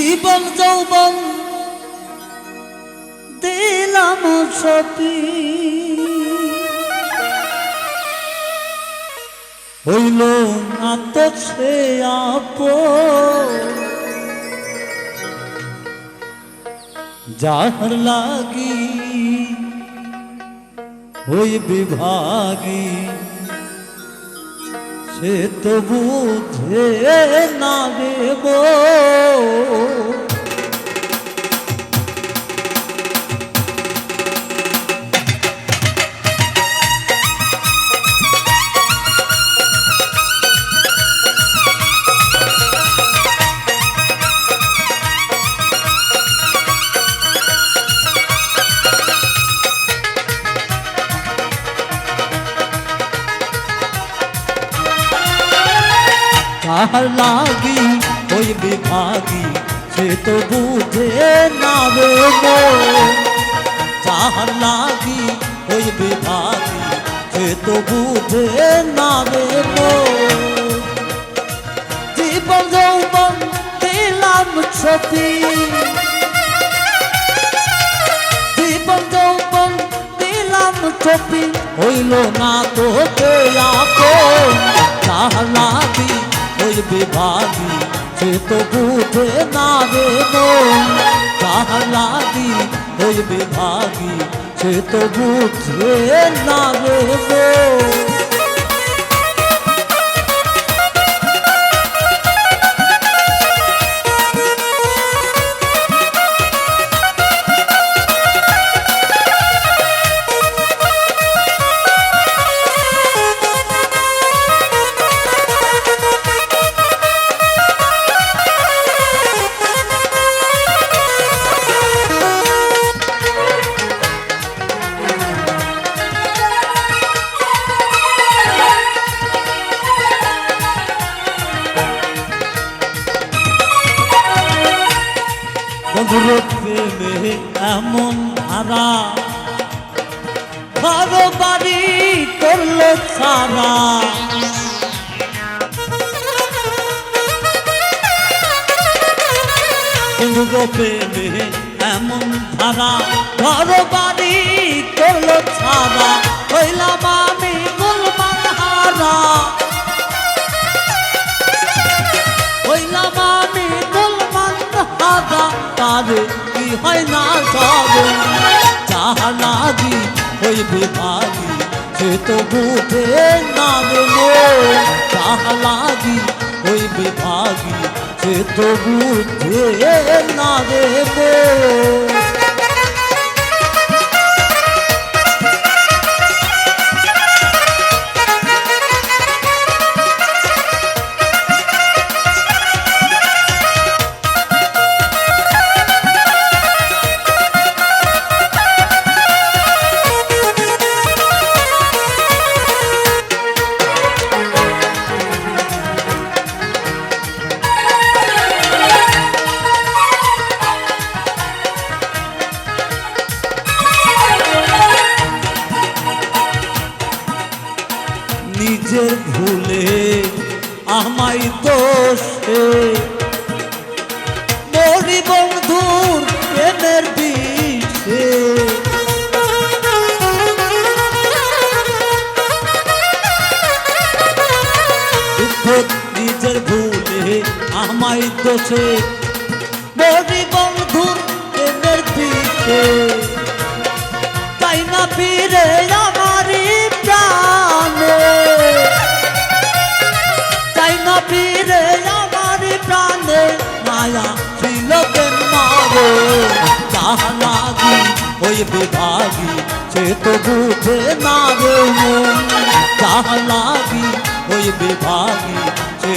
জীবন যৌবন দিলাম সপি হইল না তো সে আপ যাহার লাগি ওই বিভাগী সে তো বুঝে না দেব। কাহার লাগি ওই বিভাগী, সে তো বুঝে না যাহার লাগি ওই বিভাগী, সে তো বুঝে না জীবন যৌবন দিলাম ছবি জীবন যৌবন দিলাম ছবি হইল না তো আপন তাহার বিভাগী সে তো বুঝে না রে তাহার লাগি? ওই বিভাগী। সে তো বুঝে না রে ওই বিভাগী সে তো বুঝে না তাহা লাগি ওই বিভাগি সে তো ভূতে না মরি বন্ধুর প্রেমের বিষে নিজের ভুলে আমায় দোষে যাহা লাগি ওই বিভাগী সে তো বুঝে না রে মন যাহা লাগি ওই বিভাগী সে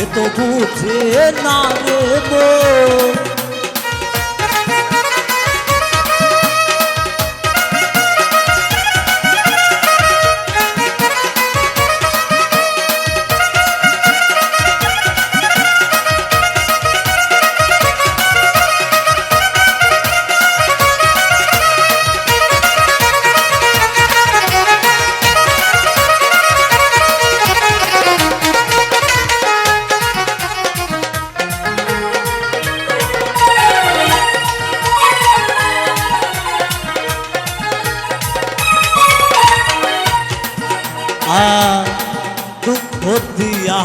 দুঃখ দিয়া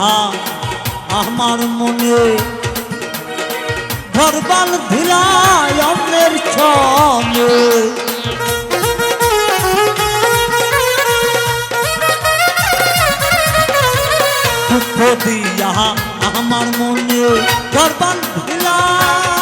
আমার মনে ভরবাল ধিলায় অন্যের ছনে দুঃখ দিয়া আমার মনে ভরবাল ধিলায়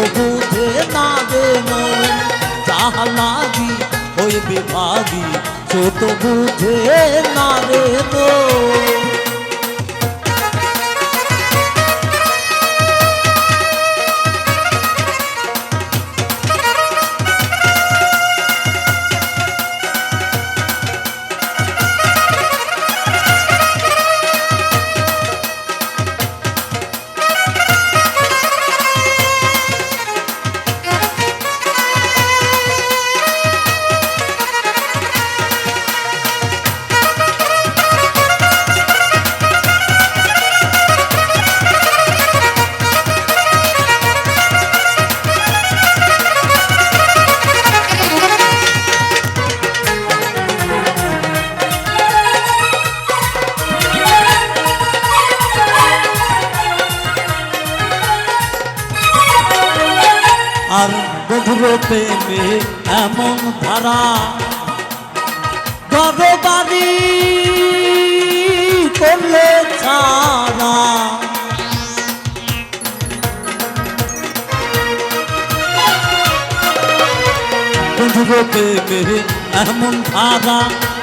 তো বুঝে না দে মন যা লাগি ওই বিভাগী, সে তো বুঝে না রে মন। আর গভীর প্রেমে এমন ধারা। ঘর বাড়ি করলে ছাড়া। গভীর প্রেমে এমন ধারা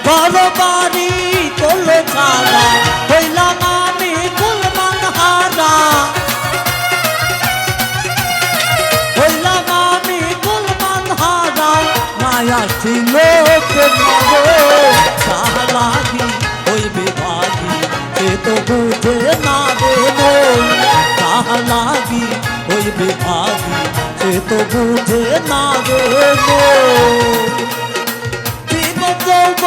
ঘর বাড়ি করলে ছাড়া। মায়া ছিল লাগি ওই বিভাগী? সে তো বুঝে না রে মন লাগি ওই বিভাগী? সে তো বুঝে না দিব যৌব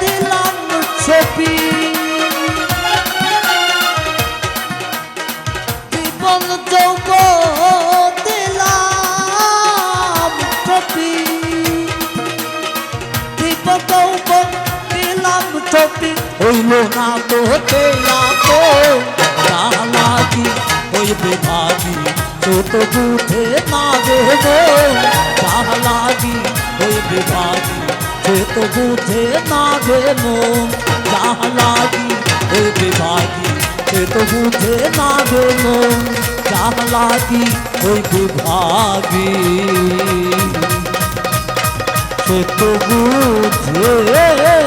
দিলাম ছবি। না তো তেলাপ লাগি ওই বিভাগী? তো তো বুঝে না দেব। লাগি ওই বিভাগী? সে তো বুঝে না দেব। লাগি ওই বিভাগী? সে তো বুঝে না দেব। লাগি ওই বিভাগী? সে তো বুঝে